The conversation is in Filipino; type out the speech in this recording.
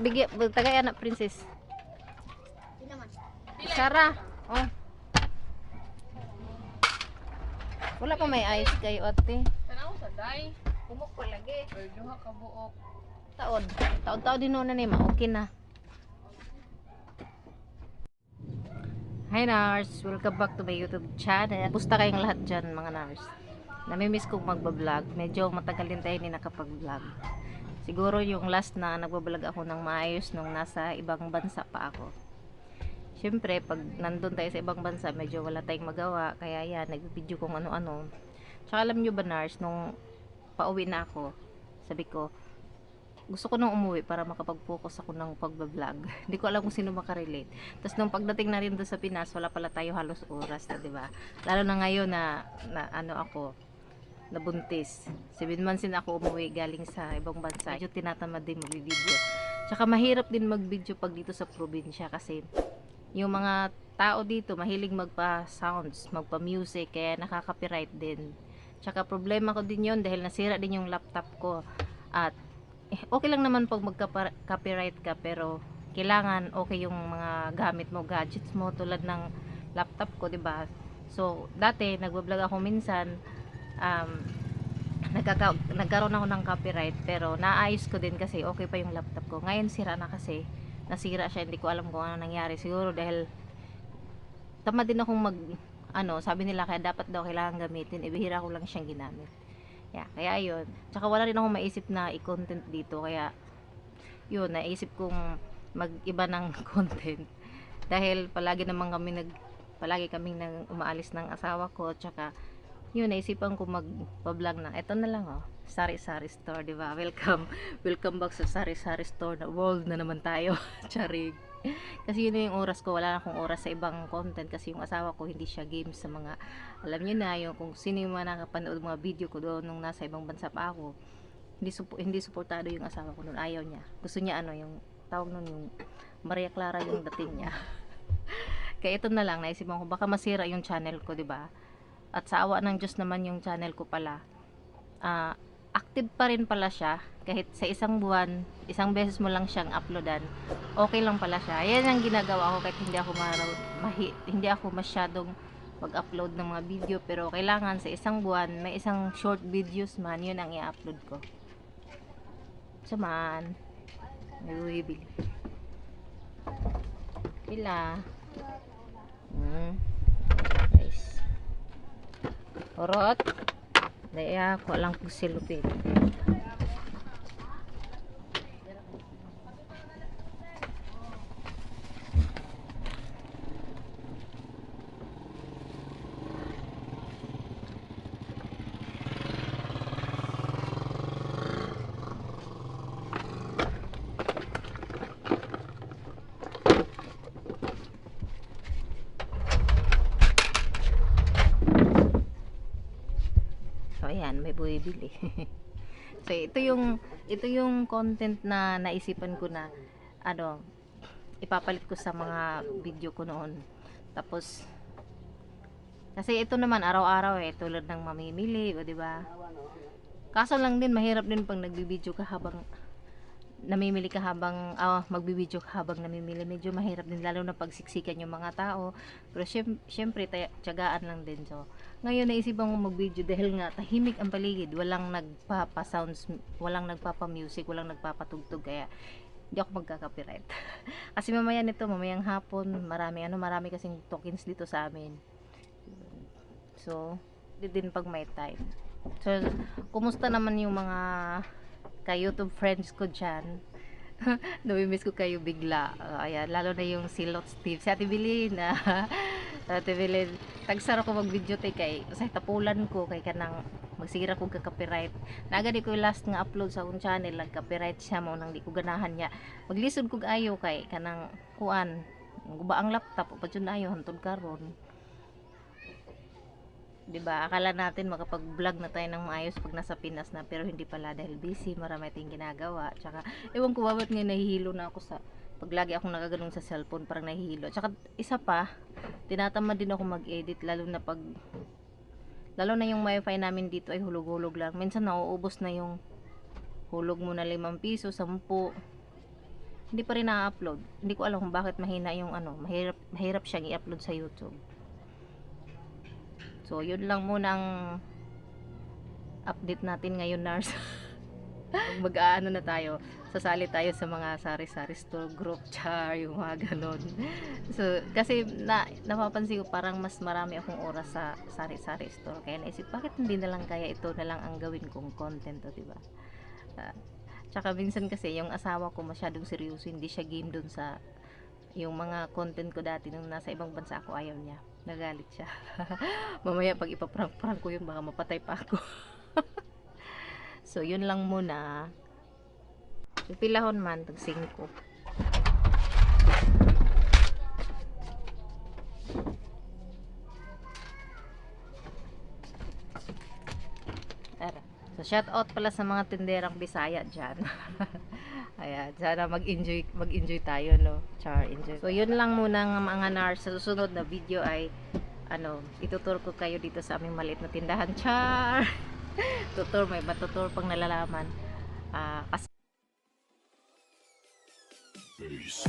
bigyan, tagay anak princess. Sara. Oh. Wala pa may ice kayo ate. Tanaw sa day. Kumok pa lagi. Duha ka buok. Taod. Taod-taod din na nima. Okay na. Hi Nars! Welcome back to my YouTube channel. Pusta kayong lahat dyan mga Nars. Namimiss kong magbablog. Medyo matagal din tayo ni nakapag-vlog. Siguro yung last na nagbablog ako ng maayos nung nasa ibang bansa pa ako. Siyempre, pag nandun tayo sa ibang bansa, medyo wala tayong magawa. Kaya yan, nag-video kung ano-ano. Tsaka alam nyo ba Nars, nung pauwi na ako, sabi ko, gusto ko nung umuwi para makapag-focus ako ng pagbablog. Hindi ko alam kung sino makarelate. Tapos nung pagdating na rin doon sa Pinas, wala pala tayo halos oras na, 'di ba? Lalo na ngayon na, na ano ako, nabuntis. 7 months din ako umuwi galing sa ibang bansa. Medyo tinatamad din mag-video. Tsaka mahirap din mag-video pag dito sa probinsya kasi yung mga tao dito mahilig magpa-sounds, magpa-music, kaya nakaka-copyright din. Tsaka problema ko din yon dahil nasira din yung laptop ko. At eh, okay lang naman pag magka-copyright ka pero kailangan okay yung mga gamit mo, gadgets mo tulad ng laptop ko, 'di ba? So, dati nagba-vlog ako minsan um nagkaka nagkaroon ako ng copyright pero naayos ko din kasi okay pa yung laptop ko. Ngayon sira na kasi. Nasira siya, hindi ko alam kung ano nangyari. Siguro dahil tamad din akong mag ano, sabi nila kaya dapat daw kailangan gamitin. Ibihira ko lang siyang ginamit. Yeah, kaya yun. Tsaka wala rin akong maisip na i-content dito. Kaya, yun, naisip kong mag-iba ng content. Dahil palagi naman kami nag, palagi kaming nang umaalis ng asawa ko. Tsaka, yun, naisipan ko mag-vlog na. Ito na lang, oh. Sari-sari store, di ba? Welcome. Welcome back sa sari-sari store na world na naman tayo. Charig. Kasi yun yung oras ko. Wala na akong oras sa ibang content. Kasi yung asawa ko, hindi siya games sa mga alam niyo na yung kung sino yung mga nakapanood mga video ko doon nung nasa ibang bansa pa ako hindi supo, hindi suportado yung asawa ko noon ayaw niya gusto niya ano yung tawag noon yung Maria Clara yung dating niya kaya ito na lang naisipan ko baka masira yung channel ko di ba at sa awa ng Diyos naman yung channel ko pala. Ah active pa rin pala siya. Kahit sa isang buwan isang beses mo lang siyang uploadan okay lang pala siya. Yan ang ginagawa ko kahit hindi ako mahi, hindi ako masyadong mag-upload ng mga video. Pero kailangan sa isang buwan may isang short videos man yun ang i-upload ko. Samaan may bibili. Pila hmm orot daya ko lang po silupin ayan, may bumibili. so ito yung ito yung content na naisipan ko na ano ipapalit ko sa mga video ko noon. Tapos kasi ito naman araw-araw eh tulad ng mamimili, o ba? Kaso lang din mahirap din pag nagbibideo ka habang namimili ka habang ah, magbibideo ka habang namimili. Medyo mahirap din lalo na pagsiksikan yung mga tao. Pero syem, syempre taya, tiyagaan lang din. So ngayon naisipan ko mag-video dahil nga tahimik ang paligid. Walang nagpapa-sounds walang nagpapa-music walang nagpapatugtog. Kaya hindi ako magka-copyright kasi mamaya nito mamayang hapon marami ano marami kasing tokens dito sa amin. So di din pag may time. So kumusta naman yung mga ka YouTube friends ko dyan. Namimiss ko kayo bigla. Uh, ayan, lalo na yung si Lot Steve. Si Ate Bilin. ah. Ate Bilin. Tagsara ko mag-video tay kay. Sa tapulan ko kay kanang magsira ko ka copyright. Nagadi ko last nga upload sa akong channel. Nag-copyright siya mo nang di ko ganahan niya. Maglisod ko ayo kay kanang kuan. Guba ang laptop. Upat yun ayo. Hantod karon 'di ba? Akala natin makapag-vlog na tayo ng maayos pag nasa Pinas na pero hindi pala dahil busy, marami tayong ginagawa. Tsaka ewan ko bakit ngayon nahihilo na ako sa pag lagi akong nagaganong sa cellphone parang nahihilo. Tsaka isa pa, tinatamad din ako mag-edit lalo na pag lalo na yung wifi namin dito ay hulog-hulog lang. Minsan nauubos na yung hulog mo na 5 piso, 10. hindi pa rin na-upload. Hindi ko alam kung bakit mahina yung ano, mahirap, mahirap siyang i-upload sa YouTube. So, yun lang muna ang update natin ngayon, Nars. Mag-aano na tayo, sasali tayo sa mga sari-sari store group char, yung mga ganon. So, kasi na, napapansin ko parang mas marami akong oras sa sari-sari store. Kaya naisip, bakit hindi na lang kaya ito na lang ang gawin kong content, o, diba? Ah, tsaka minsan kasi yung asawa ko masyadong seryoso, hindi siya game dun sa yung mga content ko dati nung nasa ibang bansa ako ayaw niya. Nagalit siya. Mamaya pag ipaprank-prank ko yun, baka mapatay pa ako. so, yun lang muna. Pilahon man, tag 5. Tara. So, shout out pala sa mga tinderang Bisaya dyan. Ayan, sana mag-enjoy, mag-enjoy tayo, no? Char, enjoy. So, yun lang muna ng mga nars. Sa susunod na video ay, ano, itutur ko kayo dito sa aming maliit na tindahan. Char! Tutur, may matutur pang nalalaman. Ah, kasi Peace.